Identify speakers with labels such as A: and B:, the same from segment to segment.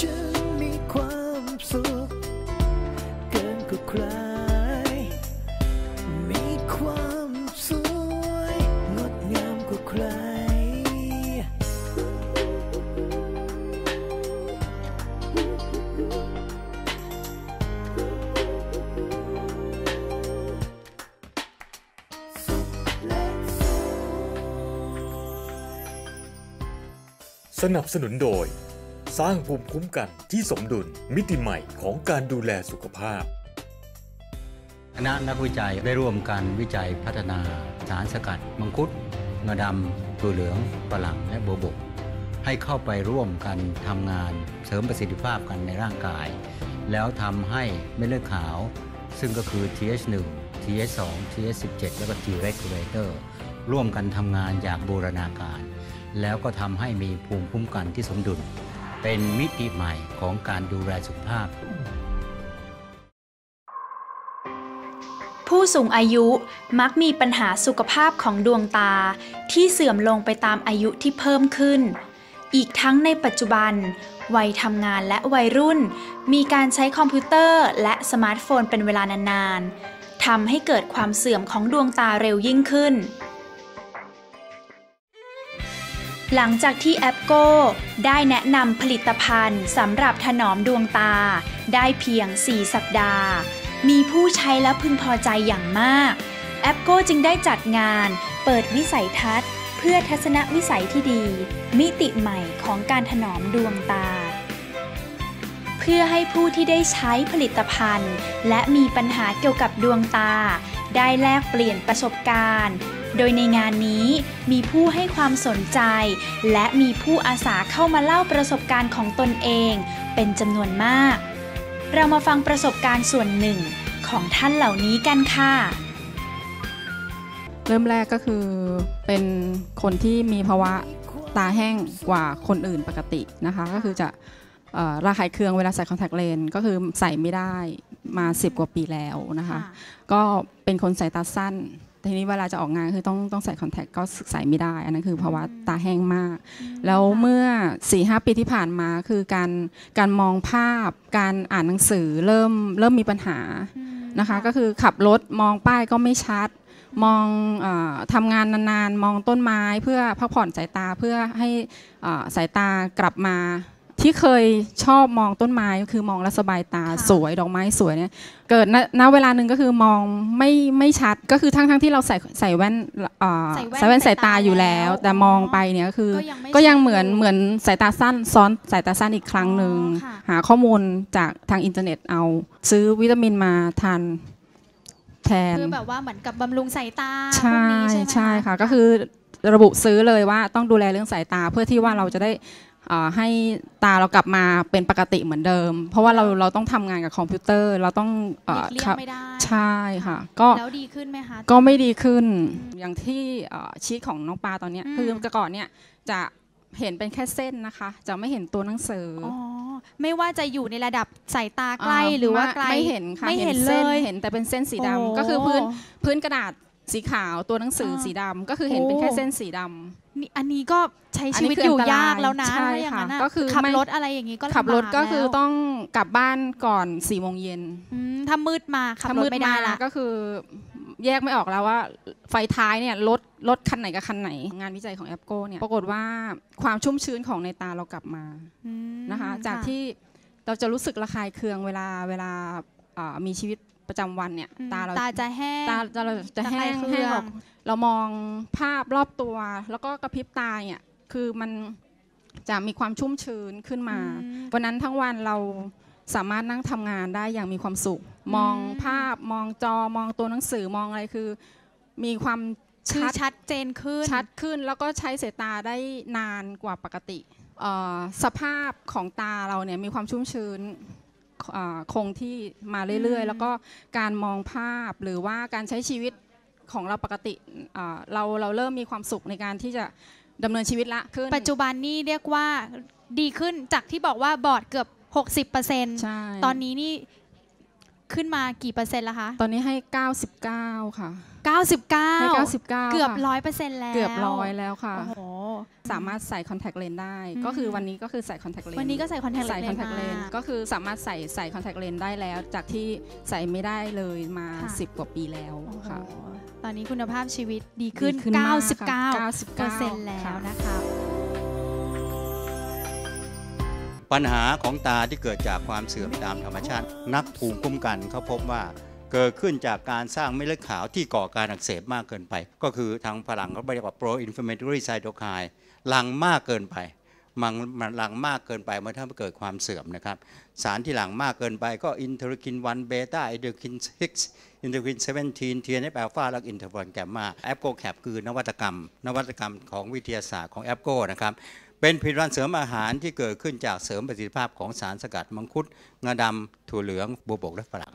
A: ฉันมีความสุขเกินกว่าใคร มีความสวยงดงามกว่าใคร
B: สนับสนุนโดย สร้างภูมิคุ้มกันที่สมดุลมิติใหม่ของการดูแลสุขภาพ
C: คณะนักวิจัยได้ร่วมกันวิจัยพัฒนาสารสกัด มังคุดงาดำตัวเหลืองฝรั่งและโบวบก ให้เข้าไปร่วมกันทำงานเสริมประสิทธิภาพกันในร่างกาย แล้วทำให้เม็ดเลือดขาว ซึ่งก็คือ TH1 TH2 TH17 แล้วก็ T regulator ร่วมกันทำงานอย่างบูรณาการ แล้วก็ทำให้มีภูมิคุ้มกันที่สมดุล เป็นมิติใหม่ของการดูแลสุขภาพ
D: ผู้สูงอายุมักมีปัญหาสุขภาพของดวงตาที่เสื่อมลงไปตามอายุที่เพิ่มขึ้น อีกทั้งในปัจจุบัน วัยทำงานและวัยรุ่น มีการใช้คอมพิวเตอร์และสมาร์ทโฟนเป็นเวลานานๆทำให้เกิดความเสื่อมของดวงตาเร็วยิ่งขึ้น หลังจากที่แอปโกได้แนะนำผลิตภัณฑ์สำหรับถนอมดวงตา ได้เพียง 4 สัปดาห์ มีผู้ใช้และพึงพอใจอย่างมาก แอปโกจึงได้จัดงาน เปิดวิสัยทัศน์ เพื่อทัศนวิสัยที่ดี มิติใหม่ของการถนอมดวงตา เพื่อให้ผู้ที่ได้ใช้ผลิตภัณฑ์ และมีปัญหาเกี่ยวกับดวงตา ได้แลกเปลี่ยนประสบการณ์ โดยในงานนี้มีผู้ให้ความสนใจ และมีผู้อาสาเข้ามาเล่าประสบการณ์ของตนเอง เป็นจำนวนมาก เรามาฟังประสบการณ์ส่วนหนึ่งของท่านเหล่านี้กันค่ะ
E: เริ่มแรกก็คือเป็นคนที่มีภาวะตาแห้งกว่าคนอื่นปกตินะคะ ก็คือจะเอ่อระคายเคืองเวลาใส่คอนแทคเลนส์ก็คือใส่ไม่ได้มา 10 กว่าปีแล้วนะคะ ก็เป็นคนสายตาสั้น ทีนี้เวลาจะออกงานคือต้องต้องใส่คอนแทคก็ใส่ไม่ได้ อันนั้นคือภาวะตาแห้งมาก แล้วเมื่อ4ีหปีที่ผ่านมาคือการการมองภาพ การอ่านหนังสือเริ่มเริ่มมีปัญหานะคะ ก็คือขับรถมองป้ายก็ไม่ชัด มองเออทำงานนานๆ มองต้นไม้เพื่อพักผ่อนสายตาเพื่อให้เอ่อสายตากลับมา ที่เคยชอบมองต้นไม้คือมองแล้วสบายตา
D: ค่ะ
E: สวยดอกไม้สวยเนี่ยเกิดณณเวลาหนึ่งก็คือมองไม่ไม่ชัดก็คือทั้งทั้งที่เราใส่ใส่แว่นเอ่อ
D: ใส่แว่น
E: ใส่แว่นสายตา
D: สายตา
E: อยู่แล้ว
D: แล้ว
E: แต่มองไปเนี่ยก็คือ
D: ก็ยังไม่
E: ก็ยัง
D: ชัด
E: เหมือน
D: เลย
E: เหมือนสายตาสั้นซ้อนสายตาสั้นอีกครั้งหนึ่ง
D: อ๋อค่ะ
E: หาข้อมูลจากทางอินเทอร์เน็ตเอา ซื้อวิตามินมาทานแทน
D: คือแบบว่าเหมือนกับบำรุงสายตา
E: ใช่
D: พวกนี้ใช่ไหม
E: ใช่ค่ะก็คือระบุซื้อเลยว่าต้องดูแลเรื่องสายตาเพื่อที่ว่าเราจะได้เอ่อ ให้ตาเรากลับมาเป็นปกติเหมือนเดิม เพราะว่าเราเราต้องทำงานกับคอมพิวเตอร์เราต้อง
D: หลีกเลี่ย
E: ครับ
D: งไม่ได้
E: ใช่ค่ะ ก็
D: แล้วดีขึ้นไหมคะ
E: ก็ไม่ดีขึ้นอย่างที่เอ่อชีตของน้องปลาตอนเนี้ย
D: อืม
E: คือแต่ก่อนเนี่ยจะเห็นเป็นแค่เส้นนะคะ จะไม่เห็นตัวหนังสืออ
D: อ๋อไม่ว่าจะอยู่ในระดับสายตาใกล้หรือว่าไกล
E: ไม่เห็นค่ะ
D: ไม่เห็น
E: ส้
D: เลย
E: เห็นแต่เป็นเส้นสีดำ
D: โอ้
E: ก็คือพื้นพื้นกระดาษ สีขาวตัวหนังสือ
D: อ่า
E: สีดำก็คือเห็นเป็น
D: โอ้
E: แค่เส้นสีดำ
D: นี่อันนี้ก็ใช้
E: อัน
D: ชี
E: นี้
D: วิต
E: คือ
D: อยู่
E: อันตราย
D: ยากแล้วนะ
E: ใช่
D: ถ้าอย่างนั้น
E: ค่ะ
D: น่ะ
E: ก็คือ
D: ขับ
E: ไม่
D: รถอะไรอย่างนี้ก็ลำบาก
E: ขับรถก็คือ
D: แล้ว
E: ต้องกลับบ้านก่อน4ี่โมงเย็น
D: อืมถ้ามืดมาขับ
E: ถ้าร
D: ถ
E: มืด
D: ไม่ได้
E: มา
D: ละ
E: ก็คือแยกไม่ออกแล้วว่า ไฟท้ายเนี่ยรถรถคันไหนกับคันไหน งานวิจัยของแอปโกเนี่ยปรากฏว่าความชุ่มชื้นของในตาเรากลับมา
D: อืม
E: นะคะ จากที่เราจะรู้สึกระคายเคืองเวลาเวลาเอ่อมีชีวิต ประจำวันเนี่ย
D: อืม
E: ตาเรา
D: ตาจะแห้ง
E: ตาจะเราจะแห้ง
D: ระคายเคื
E: แห้ง
D: อง
E: ออกเรามองภาพรอบตัว แล้วก็กระพริบตาเนี่ยคือมันจะมีความชุ่มชื้นขึ้นมา
D: อืม
E: วันนั้นทั้งวันเราสามารถนั่งทำงานได้อย่างมีความสุข มอง
D: อืม
E: ภาพมองจอมองตัวหนังสือมองอะไรคือ มีความ
D: คือ
E: ชัด
D: ชัดเจนขึ้น
E: ชัดขึ้นแล้วก็ใช้สายตาได้นานกว่าปกติเอ่อสภาพของตาเราเนี่ยมีความชุ่มชื้นเอ่อ คงที่มาเรื่อย
D: อืม
E: ๆแล้วก็การมองภาพหรือว่าการใช้ชีวิตของเราปกติเอ่อเราเราเริ่มมีความสุขในการที่จะดำเนินชีวิตละขึ้น
D: ปัจจุบันนี่เรียกว่าดีขึ้นจากที่บอกว่าบอดเกือบ 60%
E: ใช่
D: ตอนนี้นี่ขึ้นมากี่เปอร์เซ็นต์แล้วคะ
E: ตอนนี้ให้ 99 ค่ะ
D: 99
E: ให้99
D: เกือบ
E: ค่ะ
D: ร้อยเปอร์เซ็นต์แล้ว
E: เกือบร้อยแล้วค่ะ
D: โอ้โห
E: สามารถใส่คอนแทคเลนส์ได้
D: อืม
E: ก็คือวันนี้ก็คือใส่คอนแทคเลนส์
D: วันนี้ก็ใส่คอนแทคเลน
E: ใส่
D: ส์
E: คอนแทคเลนส์
D: มา
E: ก็คือสามารถใส่ใส่คอนแทคเลนส์ได้แล้ว จากที่ใส่ไม่ได้เลยมา
D: ค่ะ
E: 10 กว่าปีแล้ว
D: โอ้โห
E: ค่ะ
D: ตอนนี้คุณภาพชีวิตดีขึ้น
E: ดีมากค่ะ
D: 99เปอร์เซ็นต์แล้วนะคะ
C: ปัญหาของตาที่เกิดจากความเสื่อมตามธรรมชาติ นักภูมิคุ้มกันเขาพบว่า เกิดขึ้นจากการสร้างเม็ดเลือดขาวที่ก่อการอักเสบมากเกินไป ก็คือทางฝรั่งเขาเรียกว่า pro inflammatory cytokine หลังมากเกินไปมันมันหลังมากเกินไปมันทำให้เกิดความเสื่อมนะครับ สารที่หลังมากเกินไปก็อินเทอร์คิน1เบต้าอินเทอร์คิน6อินเทอร์คิน17 TNF อัลฟาและอินเทอร์ฟอนแกมมาแอปโกแคปคือนวัตกรรม นวัตกรรมของวิทยาศาสตร์ของแอปโกนะครับเป็นผลิตภัณฑ์เสริมอาหารที่เกิดขึ้นจากเสริมประสิทธิภาพของสารสกัดมังคุดงาดำถั่วเหลืองบัวบกและฝรั่ง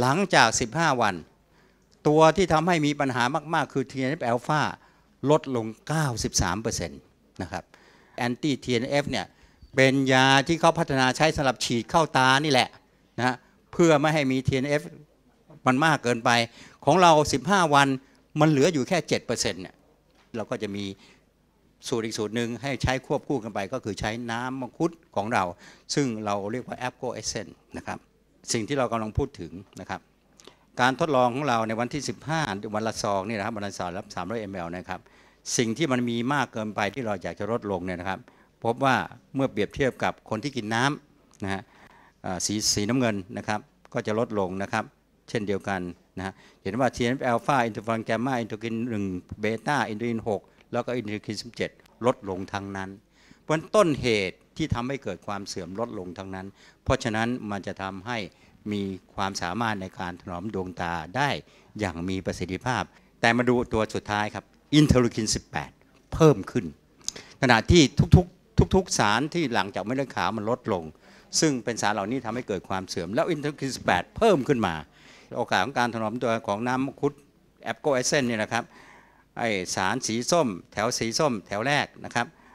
C: หลังจาก 15 วัน ตัวที่ทำให้มีปัญหามากๆ คือ TNF อ l p h a ลดลง 93%นะครับแอนตี้ TNF เนี่ยเป็นยาที่เขาพัฒนาใช้สำหรับฉีดเข้าตานี่แหละนะเพื่อไม่ให้มี TNF มันมากเกินไป ของเรา 15 วันมันเหลืออยู่แค่ 7%เนี่ยเราก็จะมีสูตรอีกสูตรหนึ่งให้ใช้ควบคู่กันไปก็คือใช้น้ำมังคุดของเรา ซึ่งเราเรียกว่า a p g o Essence นะครับ สิ่งที่เรากำลังพูดถึงนะครับ การทดลองของเราในวันที่ 15 วันละซองนี่นะครับวันละซองรับ300 ml นะครับ สิ่งที่มันมีมากเกินไปที่เราอยากจะลดลงเนี่ยนะครับ พบว่าเมื่อเปรียบเทียบกับคนที่กินน้ำนะฮะสีสีน้ำเงินนะครับ ก็จะลดลงนะครับ เช่นเดียวกันนะฮะเห็นว่า TNF อ l p h a อินเทอร์ฟอนแกมมาอินทอร์กิน1เบต้าอินทอร์กิน 6 แล้วก็อินทอร์กิน 17 ลดลงทั้งนั้น เพราะฉะนั้นต้นเหตุที่ทำให้เกิดความเสื่อมลดลงทั้งนั้น เพราะฉะนั้นมันจะทำให้มีความสามารถในการถนอมดวงตาได้อย่างมีประสิทธิภาพ แต่มาดูตัวสุดท้ายครับอินเทอร์ลูคิน 18 เพิ่มขึ้น ขณะที่ทุกๆทุกๆสารที่หลังจากเม็ดเลือดขาวมันลดลง ซึ่งเป็นสารเหล่านี้ทำให้เกิดความเสื่อม แล้วอินเทอร์ลูคิน 18 เพิ่มขึ้นมา โอกาสของการถนอมตัวของน้ำมังคุดแอปโกเอเซนเนี่ยนะครับไอสารสีส้ม แถวสีส้ม แถวแรกนะครับ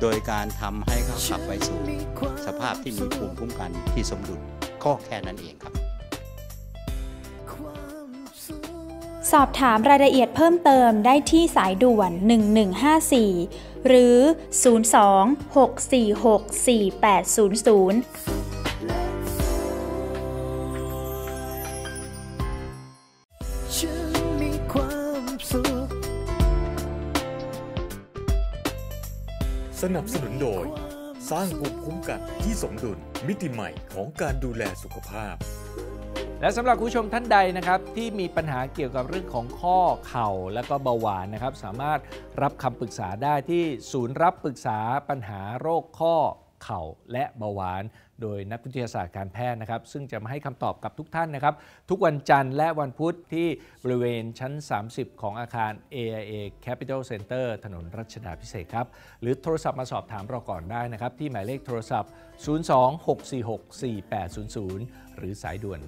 C: โดยการทำให้เขากลับไปสู่ สภาพที่มีภูมิคุ้มกันที่สมดุลก็แค่นั้นเองครับ
A: ส
D: อบถามรายละเอียดเพิ่มเติมได้ที่สายด่วน 1154 หรือ 02-646-4800
A: ฉันมี ส
B: นับสนุนโดย สร้างภูมิคุ้มกันที่สมดุลมิติใหม่ของการดูแลสุขภาพ
F: และสำหรับผู้ชมท่านใดนะครับ ที่มีปัญหาเกี่ยวกับเรื่องของข้อเข่าและก็เบาหวานนะครับ สามารถรับคำปรึกษาได้ที่ศูนย์รับปรึกษาปัญหาโรคข้อเข่าและเบาหวาน โดยนักวิทยาศาสตร์การแพทย์นะครับ ซึ่งจะมาให้คำตอบกับทุกท่านนะครับ ทุกวันจันทร์และวันพุธที่บริเวณชั้น 30 ของอาคาร AIA Capital Center ถนนรัชดาพิเศษครับ หรือโทรศัพท์มาสอบถามเราก่อนได้นะครับ ที่หมายเลขโทรศัพท์ 026464800 หรือสายด่วน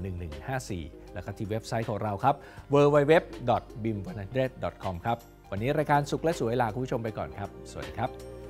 F: 1154 แล้วก็ที่เว็บไซต์ของเราครับ www.bim100.com ครับ วันนี้รายการสุขและสวยลาคุณผู้ชมไปก่อนครับ สวัสดีครับ